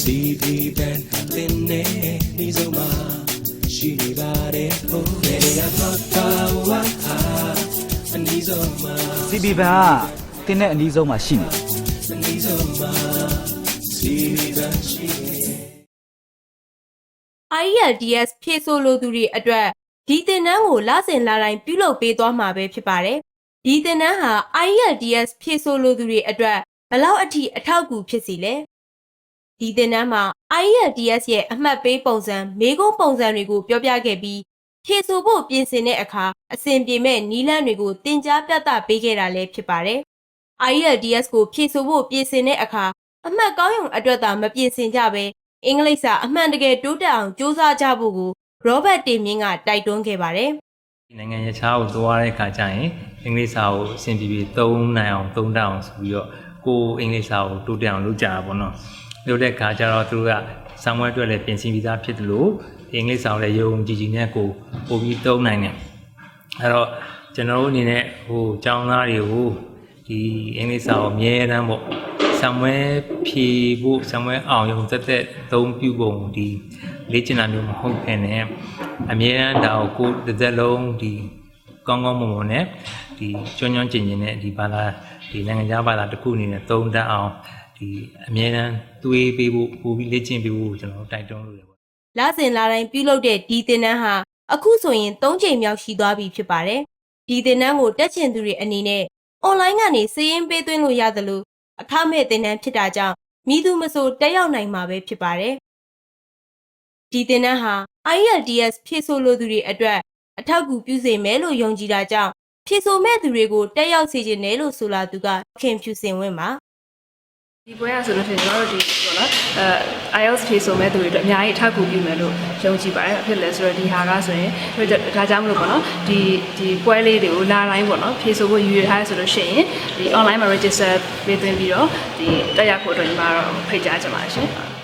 CB band တင်နေဒီဆုံးမှာရှိနေပါတယ်ဟိုနေရာတော့ပါဝါဟာအနီးဆုံးမှာ CB ဘန်ကတင်းတဲ့အနီးဆုံးမှာရှိနေတယ်အနီးဆုံးမှာ CB band ရှိနေ IELTS ဖြည့်ဆို့လိုသူတွေအတွက်ဒီသင်တန်းကိုလစဉ်လာတိုင်းပြုလုပ်ပေးသွားမှာပဲဖြစ်ပါတယ်။ဒီသင်တန်းဟာ IELTS ဖြည့်ဆို့လိုသူတွေအတွက်ဘလောက်အထိအထောက်အကူဖြစ်စီလဲ။ ဒီသင်တန်းမှာ IELTS ရဲ့အမှတ်ပေးပုံစံမေးခွန်းပုံစံတွေကိုပြောပြခဲ့ပြီးဖြည့်ဆို့ဖို့ပြင်ဆင်တဲ့အခါအဆင်ပြေမဲ့နည်းလမ်းတွေကိုသင်ကြားပြသပေးခဲ့တာလည်းဖြစ်ပါတယ်။ IELTS ကိုဖြည့်ဆို့ဖို့ပြင်ဆင်တဲ့အခါအမှတ်ကောင်းရုံအတွက်သာမပြင်ဆင်ကြဘဲအင်္ဂလိပ်စာအမှန်တကယ်တိုးတက်အောင်စူးစမ်းကြဖို့ကိုရောဘတ်တင်မြင့်ကတိုက်တွန်းခဲ့ပါတယ်နိုင်ငံရခြားကိုသွားတဲ့ခါကျရင်အင်္ဂလိပ်စာကိုအဆင်ပြေပြေသုံးနိုင်အောင်သုံးတတ်အောင်ဆိုပြီးတော့ကိုယ်အင်္ဂလိပ်စာကိုတိုးတက်အောင်လုပ်ကြတာပေါ့နော် လုပ်တဲ့ခါကျတော့သူတို့ကဆောင်းဝဲအတွက်လည်းပြင်ဆင်ပြီးသားဖြစ်တယ်လို့အင်္ဂလိပ်စာကိုလည်းယုံကြည်ကြည်နဲ့ကိုပို့ပြီးသုံးနိုင်တယ်အဲ့တော့ကျွန်တော်တို့အနေနဲ့ဟိုကျောင်းသားတွေကိုဒီအင်္ဂလိပ်စာကိုအမြဲတမ်းပေါ့ဆံမွဲဖြေဖို့ဆံမွဲအောင်ရုံသက်သက်သုံးပြုပုံဒီလေ့ကျင့်တာမျိုးမဟုတ်ခင်နဲ့အမြဲတမ်းဒါကိုကိုယ်တစ်သက်လုံးဒီကောင်းကောင်းမွန်မွန်နဲ့ဒီကျွမ်းကျွမ်းကျင်ကျင်နဲ့ဒီဘာသာဒီနိုင်ငံခြားဘာသာတစ်ခုအနေနဲ့သုံးတတ်အောင် ဒီအမြဲတမ်းတွေးပေးဖို့ပို့ပြီးလေ့ကျင့်ပေးဖို့ကျွန်တော်တိုက်တွန်းလို့ရပါ။လစဉ်လာတိုင်းပြုလုပ်တဲ့ဒီသင်တန်းဟာအခုဆိုရင်၃ချိန်မြောက်ရှိသွားပြီဖြစ်ပါတယ်။ဒီသင်တန်းကိုတက်ချင်သူတွေအနေနဲ့အွန်လိုင်းကနေစာရင်းပေးသွင်းလို့ရသလိုအခမဲ့သင်တန်းဖြစ်တာကြောင့်မိသူမဆိုတက်ရောက်နိုင်မှာပဲဖြစ်ပါတယ်။ဒီသင်တန်းဟာ IELTS ဖြည့်ဆို့လို့သူတွေအတွက်အထောက်အကူပြုစေမယ်လို့ယုံကြည်တာကြောင့်ဖြည့်ဆို့မဲ့သူတွေကိုတက်ရောက်စေခြင်းနဲ့လို့ဆိုလာသူကခင်ဖြူစင်ဝင်းပါ ဒီပွဲရဆိုလို့ရှိရင်ကျွန်တော်တို့ဒီပေါ့နော်အဲ IELTS ဖြေဆိုမဲ့သူတွေအတွက်အများကြီးအထောက်အကူပြုမယ်လို့ယုံကြည်ပါတယ်။ဖြစ်လဲဆိုတော့ဒီဟာကဆိုရင်ဒါကြောင့်မလို့ပေါ့နော်ဒီဒီပွဲလေးတွေကိုလာတိုင်းပေါ့နော်ဖြေဆိုဖို့ရည်ရွယ်ထားရဆိုလို့ရှိရင်ဒီ online မှာ register ပေးသွင်းပြီးတော့ဒီတက်ရောက်ဖို့အတွက်ညီမတော့ဖိတ်ကြားချင်ပါတယ်ရှင်။